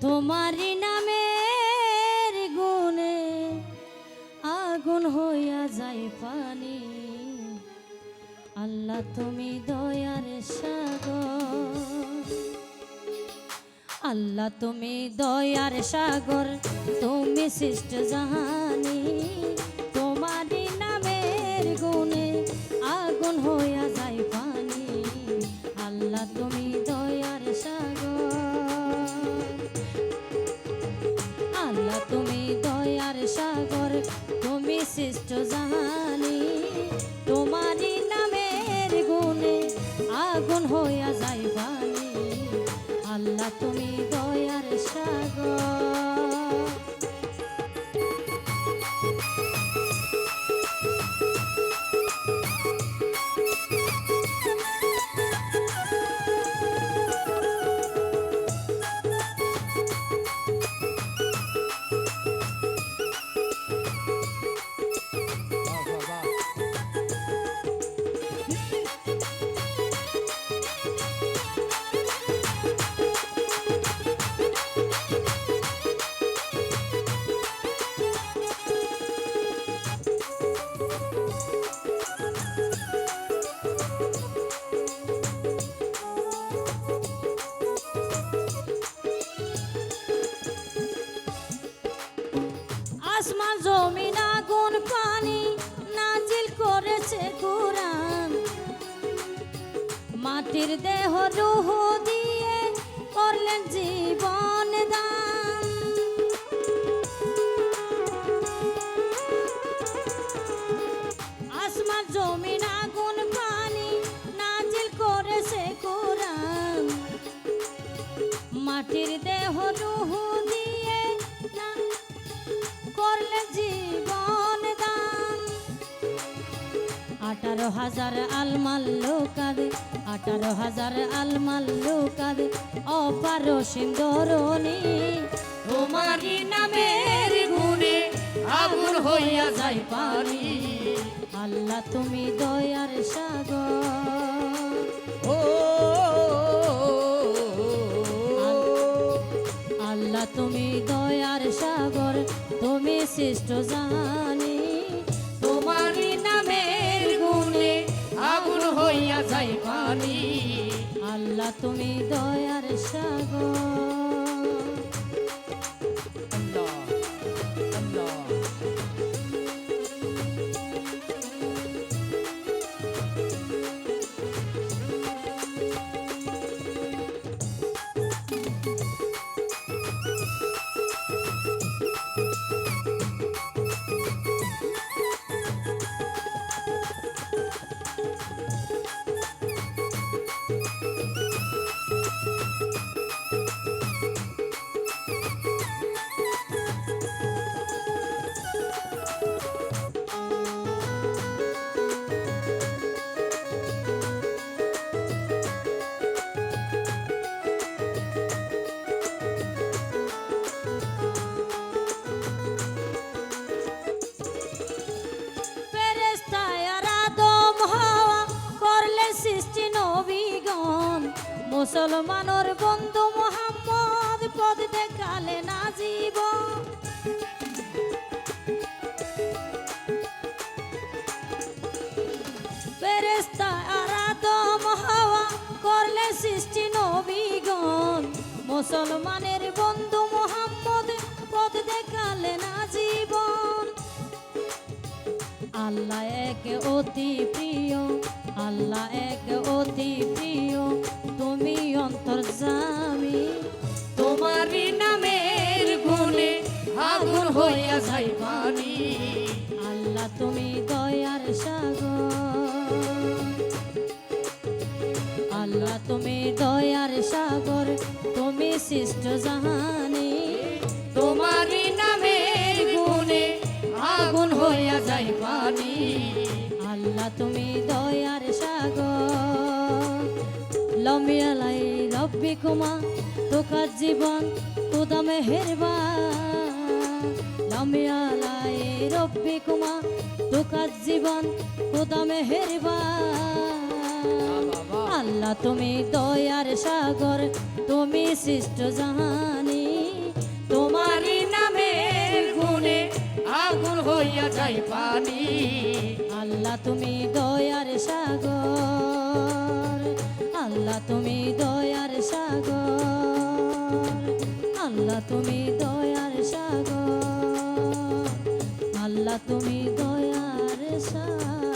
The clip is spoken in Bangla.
তোমারই নামের গুণে আগুন হইয়া যায় পানি। আল্লাহ, তুমি দয়ার সাগর। আল্লাহ, তুমি দয়ার সাগর, তুমি সৃষ্ট জাহানি। তোমারই নামের গুণে আগুন হইয়া সৃষ্ট জাহানি তোমারই নামের গুণে আগুন হইয়া যায় বাণী আল্লাহ তুমি দয়ার সাগর। আসমান জমিন আগুন পানি নাজিল করেছে কোরআন। মাটির দেহ রুহ দিয়ে করলেন জীবন দান। আসমান জমিন আগুন পানি নাজিল করেছে কোরআন। মাটির দেহ রুহ জীবন দান। আঠারো হাজার আলমাল লোকাদ আঠারো হাজার আলমাল লোকাদ অপার সিন্দরণী তোমারই নামের গুণে আগুন হইয়া যায় পানি। আল্লাহ তুমি দয়ার সাগর। ও, আল্লাহ তুমি দয়ার সাগর, তুমি সৃষ্ট জানি। তোমার নামের গুণে আগুন হইয়া যাই পানি। আল্লাহ, তুমি দয়ার সাগর। মুসলমানর বন্ধু মোহাম্মদ পদ দেখালে না জীবন ফেরেশতা আর হাওয়া করলে সৃষ্টি নবীগণ। মুসলমানের বন্ধু মোহাম্মদ পদ দেখালে না জীবন। আল্লাহ এক অতি প্রিয়, আল্লাহ এক অতি প্রিয়। তুমি অন্তর্জামী তোমারই নামের গুণে আগুন হইয়া যায় পানি। আল্লাহ, তুমি দয়ার সাগর। আল্লাহ, তুমি দয়ার সাগর, তুমি সৃষ্ট জাহানি। তোমারই নামের গুণে আগুন হইয়া যায় পানি। আল্লাহ, তুমি সাগর লমিয়ালাই রব্বি কুমা তোকার জীবন তোদামে হেরবা লমিয়ালাই রব্বি কুমা তোকার জীবন তোদামে হেরবা আল্লাহ তুমি দয়ার সাগর তুমি সৃষ্ট জাহানি। তোমারই নামের গুণে আগুন হইয়া যাই পানি। আল্লাহ তুমি দয়ার সাগর। আল্লাহ তুমি দয়ার সাগর। আল্লাহ তুমি দয়ার সাগর। আল্লাহ তুমি দয়ার সাগর।